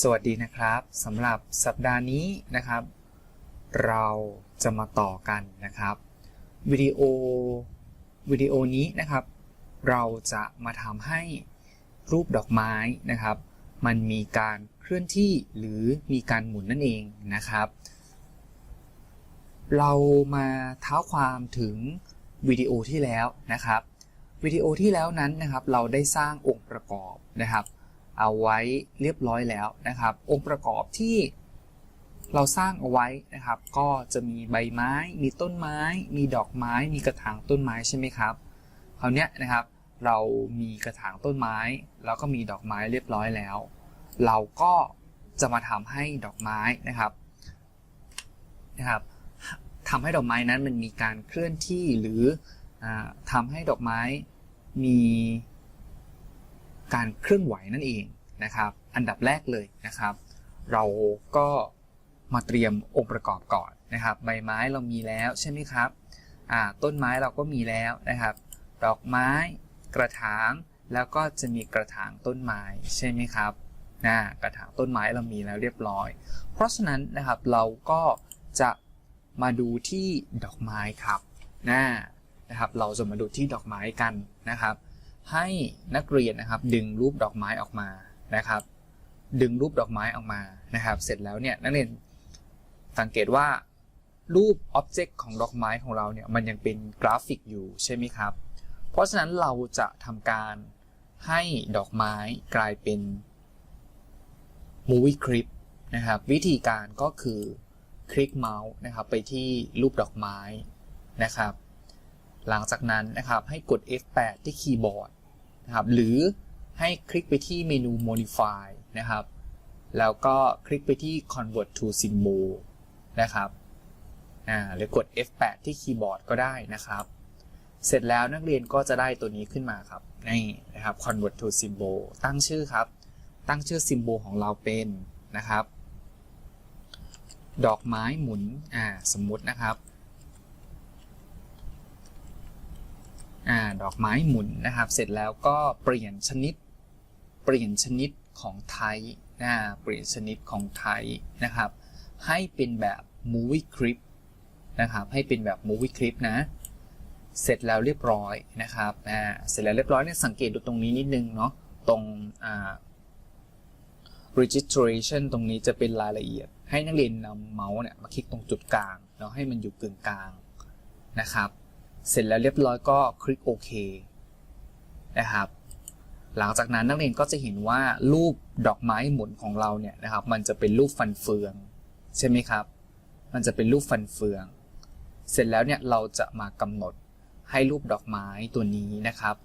สวัสดีนะครับสำหรับสัปดาห์นี้นะครับ เราจะมาต่อกันนะครับวิดีโอวิดีโอนี้นะครับ เราจะมาทำให้รูปดอกไม้นะครับ มันมีการเคลื่อนที่หรือมีการหมุนนั่นเองนะครับ เรามาเท้าความถึงวิดีโอที่แล้วนะครับวิดีโอที่แล้วนั้นนะครับ เราได้สร้างองค์ประกอบนะครับ เอาไว้เรียบร้อยแล้วนะครับ องค์ประกอบที่เราสร้างเอาไว้นะครับ ก็จะมีใบไม้ มีต้นไม้ มีดอกไม้ มีกระถางต้นไม้ใช่ไหมครับคราวนี้นะครับ เรามีกระถางต้นไม้ แล้วก็มีดอกไม้เรียบร้อยแล้ว เราก็จะมาทำให้ดอกไม้นะครับนะครับทำให้ดอกไม้นั้นมันมีการเคลื่อนที่หรืออาทำให้ดอกไม้มี การเคลื่อนไหวนั่นเองนะครับ อันดับแรกเลยนะครับ เราก็มาเตรียมองค์ประกอบก่อนนะครับ ใบไม้เรามีแล้วใช่ไหมครับต้นไม้เราก็มีแล้วนะครับ ดอกไม้กระถางแล้วก็จะมีกระถางต้นไม้ใช่ไหมครับนะกระถางต้นไม้เรามีแล้วเรียบร้อย เพราะฉะนั้นนะครับเราก็จะมาดูที่ดอกไม้ครับนะนะครับ เราจะมาดูที่ดอกไม้กันนะครับ ให้นักเรียนนะครับ ดึงรูปดอกไม้ออกมานะครับ ดึงรูปดอกไม้ออกมานะครับ เสร็จแล้วเนี่ยนักเรียนสังเกตว่ารูปอ็อบเจกต์ของดอกไม้ของเราเนี่ยมันยังเป็นกราฟิกอยู่ใช่ไหมครับ เพราะฉะนั้นเราจะทำการให้ดอกไม้กลายเป็น Movie Clip นะครับ วิธีการก็คือคลิกเมาส์นะครับไปที่รูปดอกไม้นะครับ หลังจากนั้นนะครับให้กด F8 ที่คีย์บอร์ดนะครับหรือให้คลิกไปที่เมนู Modify นะครับ แล้วก็คลิกไปที่ Convert to Symbol นะครับหรือกด F8 ที่คีย์บอร์ดก็ได้นะครับ เสร็จแล้วนักเรียนก็จะได้ตัวนี้ขึ้นมาครับนี่นะครับ Convert to Symbol ตั้งชื่อครับ ตั้งชื่อ Symbol ของเราเป็นนะครับ ดอกไม้หมุนอ่าสมมุตินะครับ อ่าดอกไม้หมุนนะครับ เสร็จแล้วก็เปลี่ยนชนิด เปลี่ยนชนิดของไทยเปลี่ยนชนิดของไทยนะครับ ให้เป็นแบบ movie clip นะครับ ให้เป็นแบบ movie clip นะ เสร็จแล้วเรียบร้อยนะครับอ่าเสร็จแล้วเรียบร้อยเนี่ยสังเกตดูตรงนี้นิดนึงเนาะตรงอ่า registration ตรงนี้จะเป็นรายละเอียด ให้นักเรียนนำเมาส์เนี่ยมาคลิกตรงจุดกลางเนาะให้มันอยู่กึ่งกลางนะครับ เสร็จแล้วเรียบร้อยก็คลิกโอเคนะครับ หลังจากนั้นนักเรียนก็จะเห็นว่ารูปดอกไม้หมุนของเราเนี่ยนะครับ มันจะเป็นรูปฟันเฟือง ใช่ไหมครับ มันจะเป็นรูปฟันเฟือง เสร็จแล้วเนี่ยเราจะมากำหนดให้รูปดอกไม้ตัวนี้นะครับ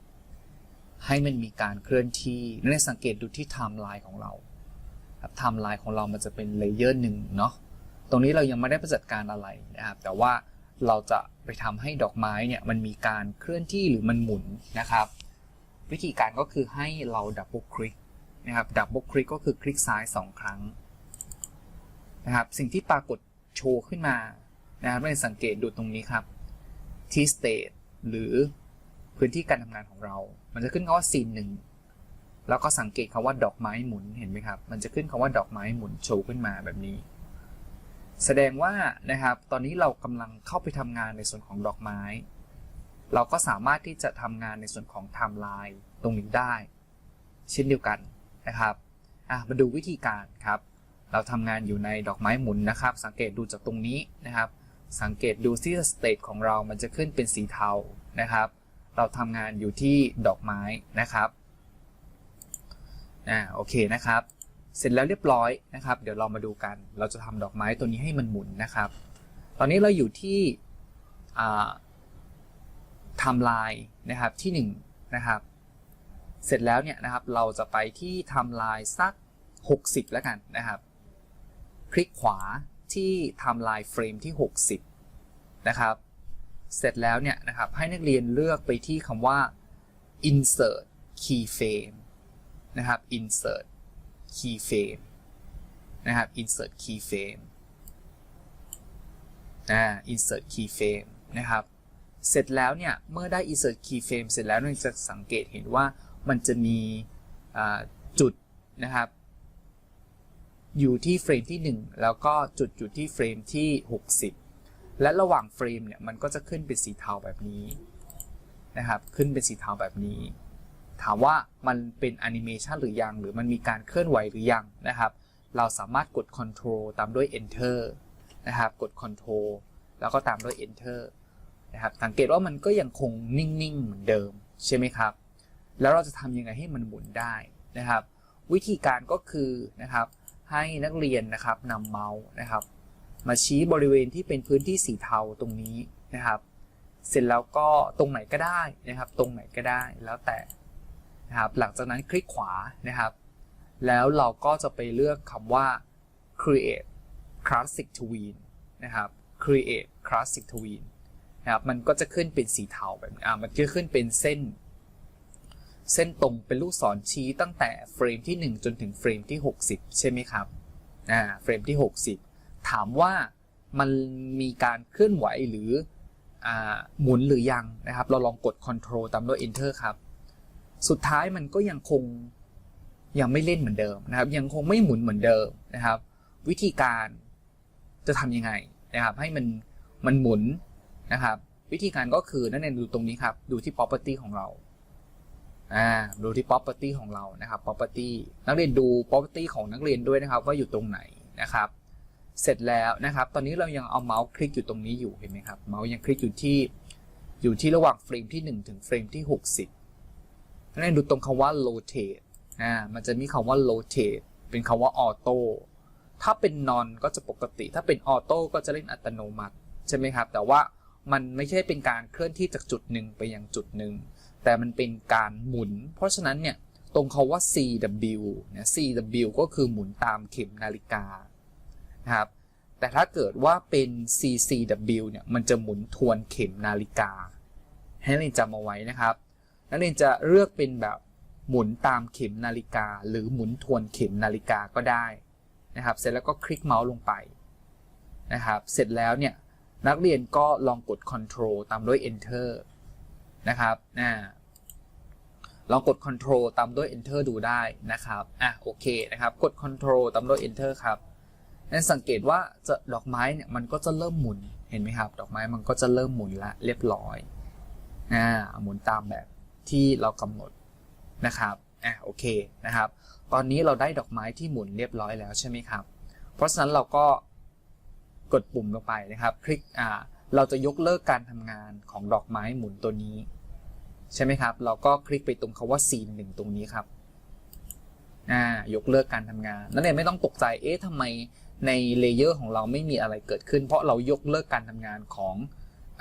ให้มันมีการเคลื่อนที่นักเรียนสังเกตดูที่ไทม์ไลน์ของเราครับไทม์ไลน์ของเรามันจะเป็นเลเยอร์หนึ่งเนาะตรงนี้เรายังไม่ได้ไปจัดการอะไรนะครับ แต่ว่า เราจะไปทำให้ดอกไม้เนี่ยมันมีการเคลื่อนที่หรือมันหมุนนะครับ วิธีการก็คือให้เราดับเบิลคลิกนะครับดับเบิลคลิกก็คือคลิกซ้าย 2 ครั้งนะครับสิ่งที่ปรากฏโชว์ขึ้นมานะครับให้สังเกตดูตรงนี้ครับที่ state หรือพื้นที่การทำงานของเรา มันจะขึ้นคำว่า scene หนึ่งแล้วก็สังเกตคำว่าดอกไม้หมุนเห็นไหมครับ มันจะขึ้นคำว่าดอกไม้หมุนโชว์ขึ้นมาแบบนี้ แสดงว่านะครับตอนนี้เรากำลังเข้าไปทำงานในส่วนของดอกไม้ เราก็สามารถที่จะทำงานในส่วนของไทม์ไลน์ตรงนี้ได้ เช่นเดียวกันนะครับอะมาดูวิธีการครับ เราทำงานอยู่ในดอกไม้หมุนนะครับ สังเกตดูจากตรงนี้นะครับ สังเกตดูที่สเตตของเรามันจะขึ้นเป็นสีเทานะครับ เราทำงานอยู่ที่ดอกไม้นะครับอ่าโอเคนะครับ เสร็จแล้วเรียบร้อยนะครับ เดี๋ยวเรามาดูกัน เราจะทำดอกไม้ตัวนี้ให้มันหมุนนะครับ ตอนนี้เราอยู่ที่ไทม์ไลน์นะครับที่ 1 นะครับ เสร็จแล้วเนี่ยนะครับเราจะไปที่ไทม์ไลน์สัก 60 แล้วกันนะครับ คลิกขวาที่ไทม์ไลน์เฟรมที่ 60 นะครับ เสร็จแล้วเนี่ยนะครับให้นักเรียนเลือกไปที่คำว่า insert keyframe นะครับ insert keyframe นะครับ insert keyframe อ่า insert keyframe นะครับ เสร็จแล้วเนี่ย เมื่อได้ insert keyframe เสร็จแล้วเราจะสังเกตเห็นว่ามันจะมีจุดนะครับ อยู่ที่เฟรมที่ 1 แล้วก็จุดอยู่ที่เฟรมที่ 60 และระหว่างเฟรมเนี่ย มันก็จะขึ้นเป็นสีเทาแบบนี้นะครับ ขึ้นเป็นสีเทาแบบนี้ ถามว่ามันเป็นแอนิเมชันหรือยัง หรือมันมีการเคลื่อนไหวหรือยังนะครับ เราสามารถกด control ตามด้วย Enter นะครับ กด control แล้วก็ตามด้วย Enter นะครับ สังเกตว่ามันก็ยังคงนิ่งๆเหมือนเดิมใช่ไหมครับ แล้วเราจะทำยังไงให้มันหมุนได้นะครับ วิธีการก็คือนะครับให้นักเรียนนะครับนำเมาส์นะครับ มาชี้บริเวณที่เป็นพื้นที่สีเทาตรงนี้นะครับ เสร็จแล้วก็ตรงไหนก็ได้นะครับ ตรงไหนก็ได้แล้วแต่ นะครับหลังจากนั้นคลิกขวานะครับ แล้วเราก็จะไปเลือกคำว่า create classic tween นะครับ create classic tween นะครับมันก็จะขึ้นเป็นสีเทาแบบอ่ามันจะขึ้นเป็นเส้น เส้นตรงเป็นลูกศรชี้ตั้งแต่เฟรมที่ 1 จนถึงเฟรมที่ 60 ใช่ไหมครับอ่าเฟรมที่ 60 ถามว่ามันมีการเคลื่อนไหวหรืออ่าหมุนหรือยังนะครับ เราลองกด Ctrl ตามด้วย Enter ครับ สุดท้ายมันก็ยังคงยังไม่เล่นเหมือนเดิมนะครับ ยังคงไม่หมุนเหมือนเดิมนะครับ วิธีการจะทำยังไงนะครับ ให้มันมันหมุนนะครับ วิธีการก็คือนั่นเองดูตรงนี้ครับ ดูที่ property ของเราอ่าดูที่ property ของเรานะครับ property นักเรียนดู property ของนักเรียนด้วยนะครับ ว่าอยู่ตรงไหนนะครับ เสร็จแล้วนะครับ ตอนนี้เรายังเอาเมาส์คลิกอยู่ตรงนี้อยู่เห็นไหมครับ เมาส์ยังคลิกอยู่ที่อยู่ที่ระหว่างเฟรมที่ 1 ถึงเฟรมที่ 60 นักเรียนดูตรงคำว่า rotate อ่ามันจะมีคำว่า rotate เป็นคำว่า auto ถ้าเป็น non ก็จะปกติ ถ้าเป็น auto ก็จะเล่นอัตโนมัติใช่ไหมครับ แต่ว่ามันไม่ใช่เป็นการเคลื่อนที่จากจุดหนึ่งไปยังจุดหนึ่ง แต่มันเป็นการหมุน เพราะฉะนั้นเนี่ยตรงคาว่า CW เนี่ย CW ก็คือหมุนตามเข็มนาฬิกานะครับ แต่ถ้าเกิดว่าเป็น CCW เนี่ย มันจะหมุนทวนเข็มนาฬิกา ให้เรียนจำเอาไว้นะครับ นักเรียนจะเลือกเป็นแบบหมุนตามเข็มนาฬิกา หรือหมุนทวนเข็มนาฬิกาก็ได้นะครับ เสร็จแล้วก็คลิกเมาส์ลงไปนะครับ เสร็จแล้วเนี่ยนักเรียนก็ลองกด Ctrl ตามด้วย Enter นะครับอ่าลองกด Ctrl ตามด้วย Enter ดูได้นะครับ อะโอเคนะครับ กด Ctrl ตามด้วย Enter ครับนั้นสังเกตว่าจะดอกไม้เนี่ยมันก็จะเริ่มหมุน เห็นไหมครับ ดอกไม้มันก็จะเริ่มหมุนละเรียบร้อย อ่า หมุนตามแบบ ที่เรากำหนดนะครับอะโอเคนะครับ ตอนนี้เราได้ดอกไม้ที่หมุนเรียบร้อยแล้วใช่ไหมครับ เพราะฉะนั้นเราก็กดปุ่มลงไปนะครับ คลิกอ่าเราจะยกเลิกการทำงานของดอกไม้หมุนตัวนี้ ใช่ไหมครับ เราก็คลิกไปตรงคาว่า scene หนึ่งตรงนี้ครับอ่ายกเลิกการทำงานนั่นเองไม่ต้องตกใจเอ๊ะทำไมในเลเยอร์ของเราไม่มีอะไรเกิดขึ้น เพราะเรายกเลิกการทำงานของ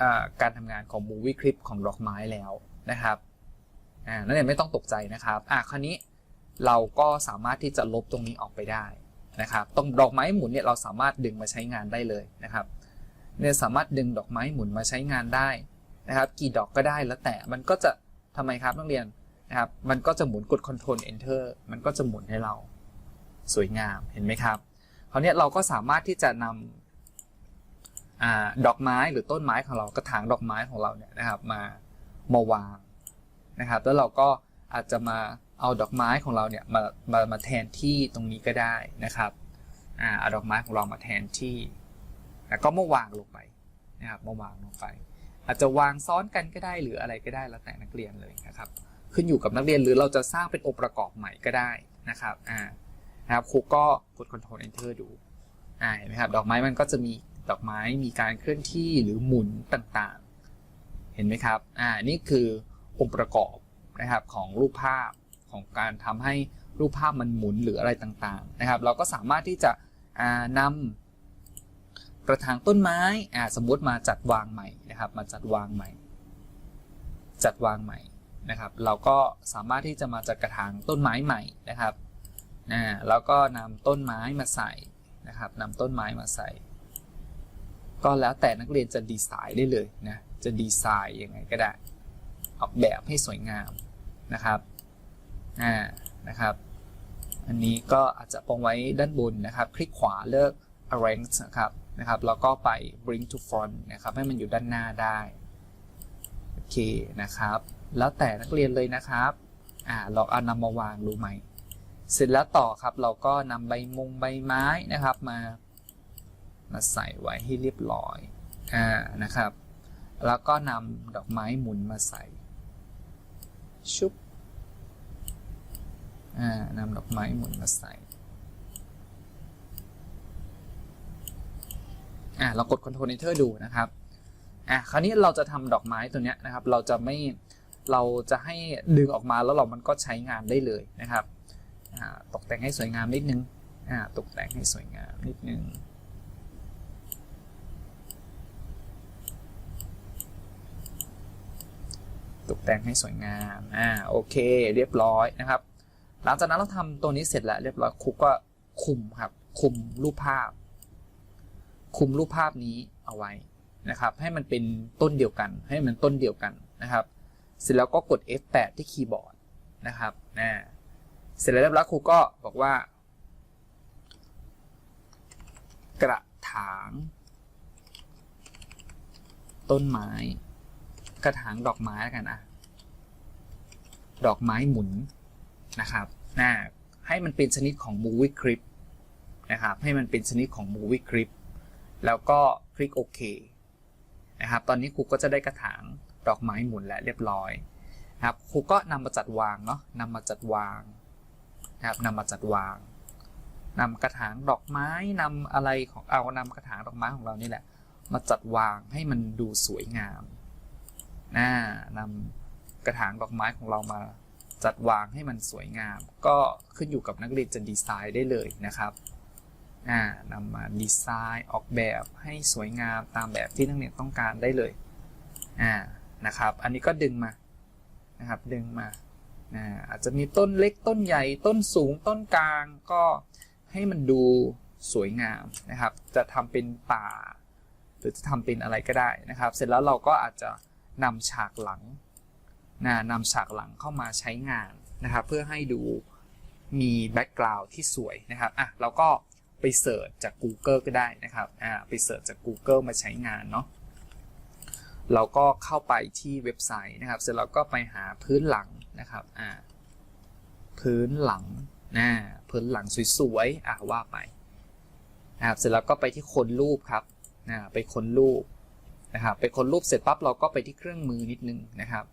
อการทำงานของ movie clip ของดอกไม้แล้วนะครับ อ่านั่นเองไม่ต้องตกใจนะครับอ่าคราวนี้เราก็สามารถที่จะลบตรงนี้ออกไปได้นะครับตรงดอกไม้หมุนเนี่ยเราสามารถดึงมาใช้งานได้เลยนะครับเนี่ยสามารถดึงดอกไม้หมุนมาใช้งานได้นะครับ กี่ดอกก็ได้แล้วแต่มันก็จะทำไมครับนักเรียนนะครับ มันก็จะหมุนกด Ctrl Enter มันก็จะหมุนให้เราสวยงามเห็นไหมครับคราวนี้เราก็สามารถที่จะนำอาดอกไม้หรือต้นไม้ของเรากระถางดอกไม้ของเราเนี่ยนะครับ มามาวาง นะครับ แล้วเราก็อาจจะมาเอาดอกไม้ของเราเนี่ยมามามาแทนที่ตรงนี้ก็ได้นะครับอ่าเอาดอกไม้ของเรามาแทนที่ แล้วก็มาวางลงไปนะครับมาวางลงไป อาจจะวางซ้อนกันก็ได้หรืออะไรก็ได้แล้วแต่นักเรียนเลยนะครับขึ้นอยู่กับนักเรียนหรือเราจะสร้างเป็นองค์ประกอบใหม่ก็ได้นะครับอ่านะครับครูก็กด Ctrl Enter ดูอ่าเห็นไหมครับดอกไม้มันก็จะมีดอกไม้มีการเคลื่อนที่หรือหมุนต่างๆ เห็นไหมครับอ่านี่คือ องค์ประกอบนะครับของรูปภาพของการทำให้รูปภาพมันหมุนหรืออะไรต่างๆนะครับ เราก็สามารถที่จะนำกระถางต้นไม้สมมติมาจัดวางใหม่นะครับ มาจัดวางใหม่ จัดวางใหม่นะครับ เราก็สามารถที่จะมาจัดกระถางต้นไม้ใหม่นะครับแล้วก็นำต้นไม้มาใส่นะครับนำต้นไม้มาใส่ ก็แล้วแต่นักเรียนจะดีไซน์ได้เลยนะจะดีไซน์ยังไงก็ได้ ออกแบบให้สวยงามนะครับอ่านะครับ อันนี้ก็อาจจะปองไว้ด้านบนนะครับ คลิกขวาเลือก arrange นะครับนะครับแล้วก็ไป bring to front นะครับ ให้มันอยู่ด้านหน้าได้โอเคนะครับ แล้วแต่นักเรียนเลยนะครับอ่าเราเอานำมาวางดูไหมเสร็จแล้วต่อครับเราก็นำใบมงใบไม้นะครับมามาใส่ไว้ให้เรียบร้อยอ่านะครับ แล้วก็นำดอกไม้หมุนมาใส่ ชุบอ่านำดอกไม้หมุนมาใส่อ่าเรากด Ctrl Enter ดูนะครับอะคราวนี้เราจะทำดอกไม้ตัวเนี้ยนะครับ เราจะไม่เราจะให้ดึงออกมาแล้วเรามันก็ใช้งานได้เลยนะครับตกแต่งให้สวยงามนิดนึงอ่าตกแต่งให้สวยงามนิดนึง ตกแต่งให้สวยงาม อ่า โอเค เรียบร้อยนะครับ หลังจากนั้นเราทำตัวนี้เสร็จแล้วเรียบร้อยครูก็คุมครับ คุมรูปภาพ คุมรูปภาพนี้เอาไว้นะครับ ให้มันเป็นต้นเดียวกัน ให้มันต้นเดียวกันนะครับ เสร็จแล้วก็กด F8 ที่คีย์บอร์ดนะครับนะเสร็จแล้วเรียบร้อยครูก็บอกว่า กระถาง ต้นไม้ กระถางดอกไม้แล้วกันอะดอกไม้หมุนนะครับนะให้มันเป็นชนิดของ movie clip นะครับ ให้มันเป็นชนิดของ movie clip แล้วก็คลิกโอเคนะครับ ตอนนี้ครูก็จะได้กระถางดอกไม้หมุนแล้วเรียบร้อยนะครับครูก็นำมาจัดวางเนาะนำมาจัดวางนะครับนำมาจัดวางนำกระถางดอกไม้นำอะไรของเอานำกระถางดอกไม้ของเรานี่แหละ มาจัดวางให้มันดูสวยงาม นะนำกระถางดอกไม้ของเรามาจัดวางให้มันสวยงาม ก็ขึ้นอยู่กับนักเรียนจะดีไซน์ได้เลยนะครับอ่านำมาดีไซน์ออกแบบให้สวยงามตามแบบที่นักเรียนต้องการได้เลยนะครับ อันนี้ก็ดึงมานะครับดึงมาอ่าอาจจะมีต้นเล็กต้นใหญ่ต้นสูงต้นกลางก็ให้มันดูสวยงามนะครับ จะทำเป็นป่า หรือจะทำเป็นอะไรก็ได้นะครับ เสร็จแล้วเราก็อาจจะ นำฉากหลังนะนำฉากหลังเข้ามาใช้งานนะครับเพื่อให้ดูมีแบ็กกราวด์ที่สวยนะครับอะเราก็ไปเสิร์ชจาก Google ก็ได้นะครับอ่าไปเสิร์ชจาก Google มาใช้งานเนาะเราก็เข้าไปที่เว็บไซต์นะครับ เสร็จแล้วก็ไปหาพื้นหลังนะครับอ่าพื้นหลังนะพื้นหลังสวยๆอะว่าไปนะครับเสร็จแล้วก็ไปที่คนรูปครับนะไปค้นรูป นะครับไปคนรูปเสร็จปั๊บเราก็ไปที่เครื่องมือนิดนึงนะครับ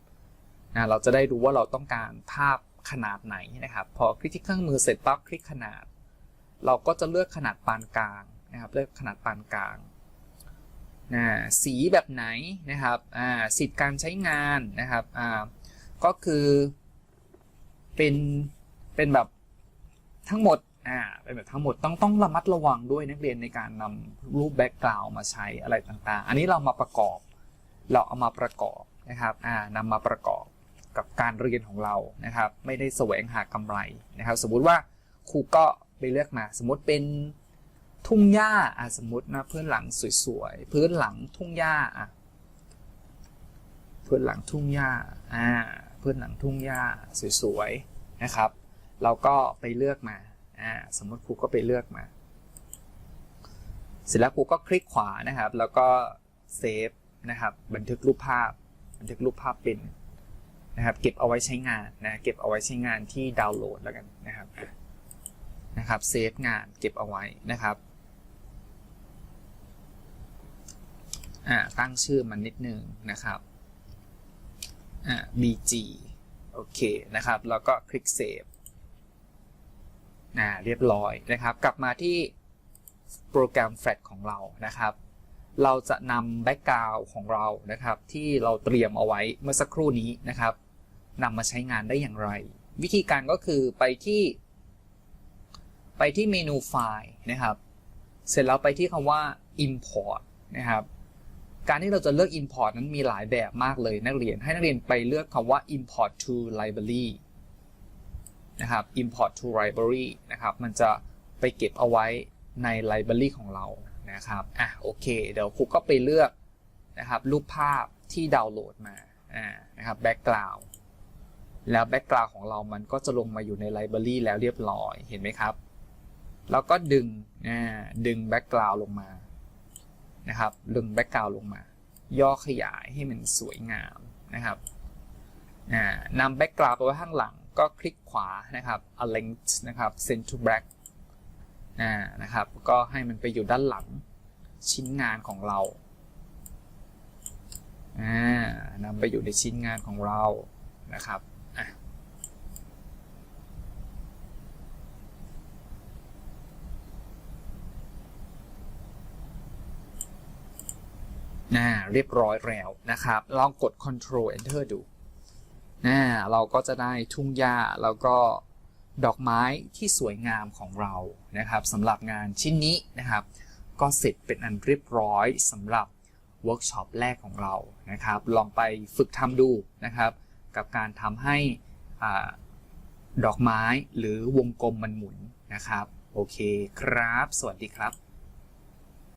นะเราจะได้รู้ว่าเราต้องการภาพขนาดไหนนะครับพอคลิกที่เครื่องมือเสร็จปั๊บคลิกขนาด เราก็จะเลือกขนาดปานกลางนะครับเลือกขนาดปานกลางนะสีแบบไหนนะครับอ่าสิทธิ์การใช้งานนะครับอ่าก็คือเป็นเป็นแบบทั้งหมด อ่าเป็นแบบทั้งหมดต้องต้องระมัดระวังด้วยนักเรียนในการนำรูปแบ็กกราวด์มาใช้อะไรต่างๆ อันนี้เรามาประกอบ เราเอามาประกอบนะครับอ่านำมาประกอบกับการเรียนของเรานะครับ ไม่ได้แสวงหากำไรนะครับ สมมุติว่าครูก็ไปเลือกมา สมมติเป็นทุ่งหญ้าอะสมมตินะพื้นหลังสวยๆพื้นหลังทุ่งหญ้าอะพื้นหลังทุ่งหญ้าอ่าพื้นหลังทุ่งหญ้าสวยๆนะครับ เราก็ไปเลือกมา อ่าสมมติครูก็ไปเลือกมา เสร็จแล้วครูก็คลิกขวานะครับ แล้วก็เซฟนะครับ บันทึกรูปภาพ บันทึกรูปภาพเป็นนะครับ เก็บเอาไว้ใช้งานนะเก็บเอาไว้ใช้งานที่ดาวน์โหลดแล้วกันนะครับนะครับเซฟงานเก็บเอาไว้นะครับตั้งชื่อมันนิดนึงนะครับ bg โอเคนะครับ แล้วก็คลิกเนะเรียบร้อยนะครับ กลับมาที่โปรแกรม Flash ของเรานะครับ เราจะนำแบ็กกราวด์ของเรานะครับ ที่เราเตรียมเอาไว้เมื่อสักครู่นี้นะครับนำมาใช้งานได้อย่างไร วิธีการก็คือไปที่ ไปที่เมนูไฟล์นะครับ เสร็จแล้วไปที่คำว่า import นะครับการที่เราจะเลือก import นั้นมีหลายแบบมากเลยนักเรียนให้นักเรียนไปเลือกคำว่า import to library นะครับ import to library นะครับ มันจะไปเก็บเอาไว้ใน library ของเรานะครับ อะโอเค เดี๋ยวครูก็ไปเลือกนะครับรูปภาพที่ดาวน์โหลดมา อ่า นะครับ background แล้วแบ็กกราวของเรามันก็จะลงมาอยู่ในไลบรารีแล้วเรียบร้อย เห็นไหมครับ แล้วก็ดึงดึงแบ็กกราวลงมา นะครับ ดึงแบ็กกราวลงมา ย่อขยายให้มันสวยงามนะครับนำแบ็กกราวไปไว้ข้างหลัง ก็คลิกขวานะครับ align นะครับ send to back อ่านะครับ ก็ให้มันไปอยู่ด้านหลังชิ้นงานของเราอ่านำไปอยู่ในชิ้นงานของเรานะครับอะน่าเรียบร้อยแล้วนะครับ ลองกด Control Enter ดู น่าเราก็จะได้ทุ่งหญ้าแล้วก็ดอกไม้ที่สวยงามของเรานะครับสำหรับงานชิ้นนี้นะครับ ก็เสร็จเป็นอันเรียบร้อยสำหรับเวิร์กช็อปแรกของเรานะครับ ลองไปฝึกทำดูนะครับ กับการทำให้อดอกไม้หรือวงกลมมันหมุนนะครับ โอเคครับ สวัสดีครับ